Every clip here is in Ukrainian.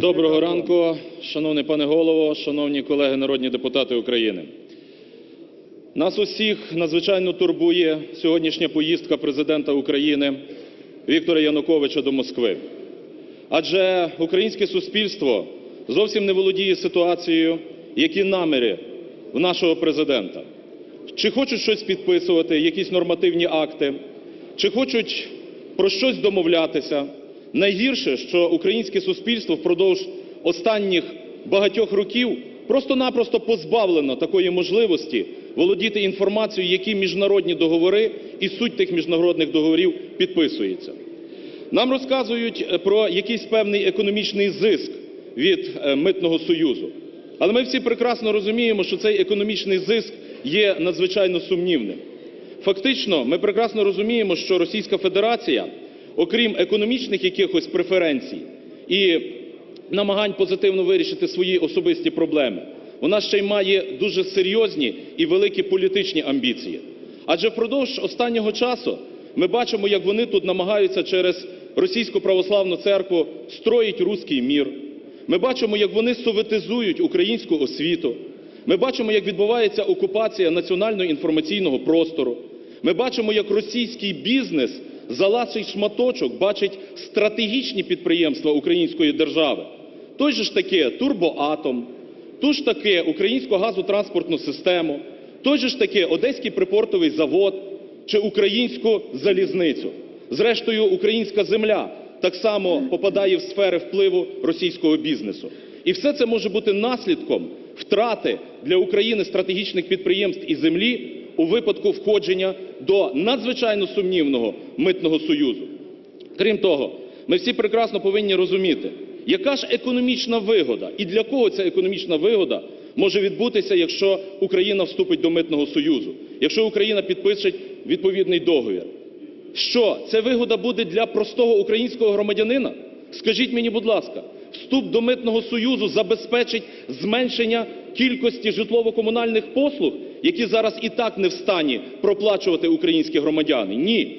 Доброго ранку, шановний пане голово, шановні колеги народні депутати України. Нас усіх надзвичайно турбує сьогоднішня поїздка Президента України Віктора Януковича до Москви. Адже українське суспільство зовсім не володіє ситуацією, які наміри в нашого Президента. Чи хочуть щось підписувати, якісь нормативні акти, чи хочуть про щось домовлятися. Найгірше, що українське суспільство впродовж останніх багатьох років просто-напросто позбавлено такої можливості володіти інформацією, які міжнародні договори і суть тих міжнародних договорів підписується. Нам розказують е, про якийсь певний економічний зиск від е, митного союзу. Але ми всі прекрасно розуміємо, що цей економічний зиск є надзвичайно сумнівним. Фактично, ми прекрасно розуміємо, що Російська Федерація, окрім економічних якихось преференцій і намагань позитивно вирішити свої особисті проблеми, вона ще й має дуже серйозні і великі політичні амбіції. Адже впродовж останнього часу ми бачимо, як вони тут намагаються через Російську православну церкву строїть руський мір. Ми бачимо, як вони советизують українську освіту. Ми бачимо, як відбувається окупація національного інформаційного простору. Ми бачимо, як російський бізнес за шматочок бачить стратегічні підприємства української держави. Той же ж таки Турбоатом, ту ж таки українську газотранспортну систему, той же ж таки Одеський припортовий завод чи українську залізницю. Зрештою, українська земля так само попадає в сфери впливу російського бізнесу. І все це може бути наслідком втрати для України стратегічних підприємств і землі у випадку входження до надзвичайно сумнівного митного союзу. Крім того, ми всі прекрасно повинні розуміти, яка ж економічна вигода і для кого ця економічна вигода може відбутися, якщо Україна вступить до митного союзу, якщо Україна підпише відповідний договір. Що це вигода буде для простого українського громадянина? Скажіть мені, будь ласка, вступ до митного союзу забезпечить зменшення кількості житлово-комунальних послуг, які зараз і так не в стані проплачувати українські громадяни? Ні.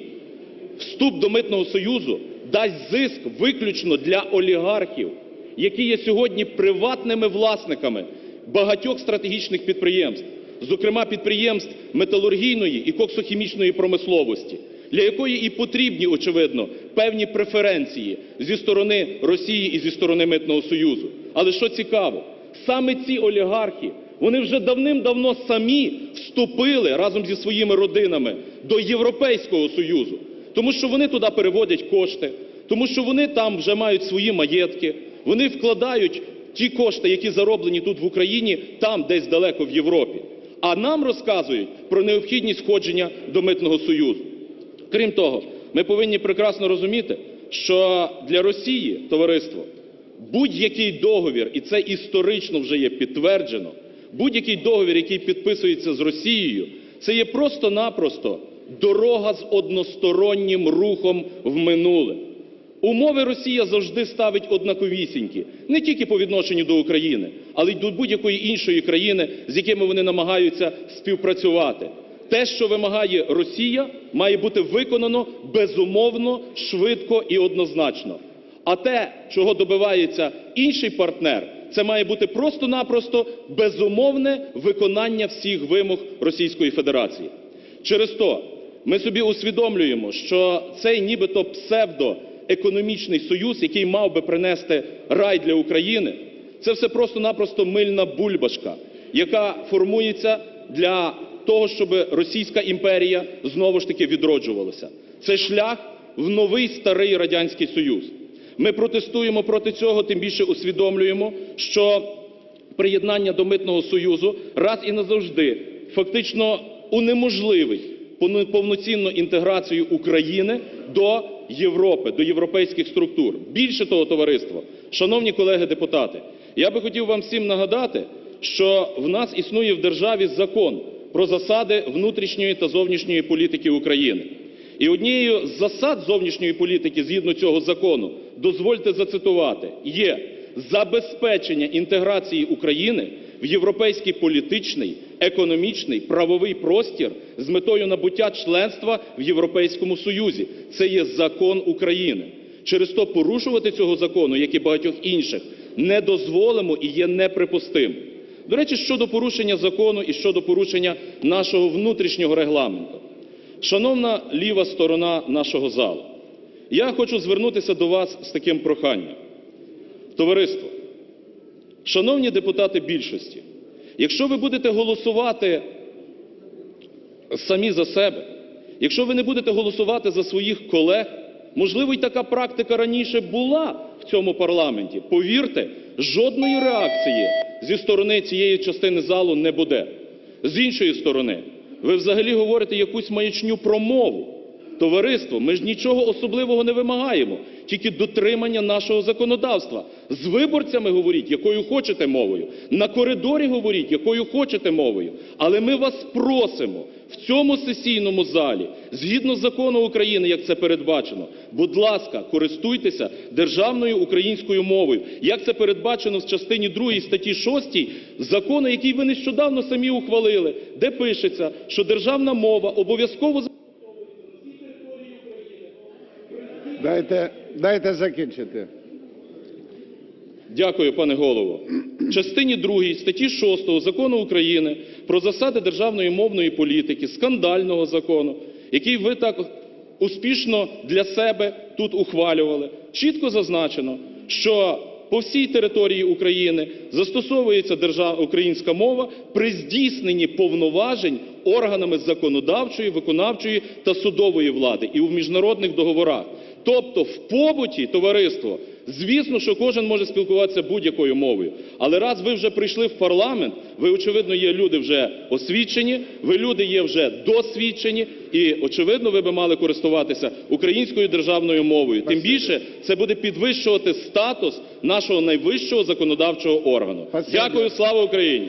Вступ до митного союзу дасть зиск виключно для олігархів, які є сьогодні приватними власниками багатьох стратегічних підприємств, зокрема підприємств металургійної і коксохімічної промисловості, для якої і потрібні, очевидно, певні преференції зі сторони Росії і зі сторони митного союзу. Але що цікаво, саме ці олігархи, вони вже давним-давно самі вступили разом зі своїми родинами до Європейського Союзу. Тому що вони туди переводять кошти, тому що вони там вже мають свої маєтки, вони вкладають ті кошти, які зароблені тут в Україні, там десь далеко в Європі. А нам розказують про необхідність входження до митного союзу. Крім того, ми повинні прекрасно розуміти, що для Росії, товариство, будь-який договір, і це історично вже є підтверджено, будь-який договір, який підписується з Росією, це є просто-напросто дорога з одностороннім рухом в минуле. Умови Росія завжди ставить однаковісінькі, не тільки по відношенню до України, але й до будь-якої іншої країни, з якими вони намагаються співпрацювати. Те, що вимагає Росія, має бути виконано безумовно, швидко і однозначно. А те, чого добивається інший партнер, це має бути просто-напросто безумовне виконання всіх вимог Російської Федерації. Через то ми собі усвідомлюємо, що цей нібито псевдоекономічний союз, який мав би принести рай для України, це все просто-напросто мильна бульбашка, яка формується для того, щоб Російська імперія знову ж таки відроджувалася. Це шлях в новий старий Радянський Союз. Ми протестуємо проти цього, тим більше усвідомлюємо, що приєднання до митного союзу раз і назавжди фактично унеможливить повноцінну інтеграцію України до Європи, до європейських структур. Більше того, товариство, шановні колеги депутати, я би хотів вам всім нагадати, що в нас існує в державі закон про засади внутрішньої та зовнішньої політики України. І однією з засад зовнішньої політики згідно цього закону, дозвольте зацитувати, є забезпечення інтеграції України в європейський політичний, економічний, правовий простір з метою набуття членства в Європейському Союзі. Це є закон України. Через то порушувати цього закону, як і багатьох інших, не дозволимо і є неприпустимо. До речі, щодо порушення закону і щодо порушення нашого внутрішнього регламенту. Шановна ліва сторона нашого залу, я хочу звернутися до вас з таким проханням. Товариство, шановні депутати більшості, якщо ви будете голосувати самі за себе, якщо ви не будете голосувати за своїх колег, можливо, й така практика раніше була в цьому парламенті. Повірте, жодної реакції зі сторони цієї частини залу не буде. З іншої сторони, ви взагалі говорите якусь маячню про мову. Товариство, ми ж нічого особливого не вимагаємо, тільки дотримання нашого законодавства. З виборцями говоріть, якою хочете мовою. На коридорі говоріть, якою хочете мовою. Але ми вас просимо в цьому сесійному залі, згідно закону України, як це передбачено, будь ласка, користуйтеся державною українською мовою. Як це передбачено в частині 2 статті 6 закону, який ви нещодавно самі ухвалили, де пишеться, що державна мова обов'язково Дайте, дайте закінчити. Дякую, пане голово. В частині 2 статті 6 Закону України про засади державної мовної політики, скандального закону, який ви так успішно для себе тут ухвалювали, чітко зазначено, що по всій території України застосовується держав... українська мова при здійсненні повноважень органами законодавчої, виконавчої та судової влади і у міжнародних договорах. Тобто в побуті, товариство, звісно, що кожен може спілкуватися будь-якою мовою. Але раз ви вже прийшли в парламент, ви, очевидно, є люди вже освічені, ви люди є вже досвідчені, і, очевидно, ви би мали користуватися українською державною мовою. Тим більше це буде підвищувати статус нашого найвищого законодавчого органу. Дякую, слава Україні!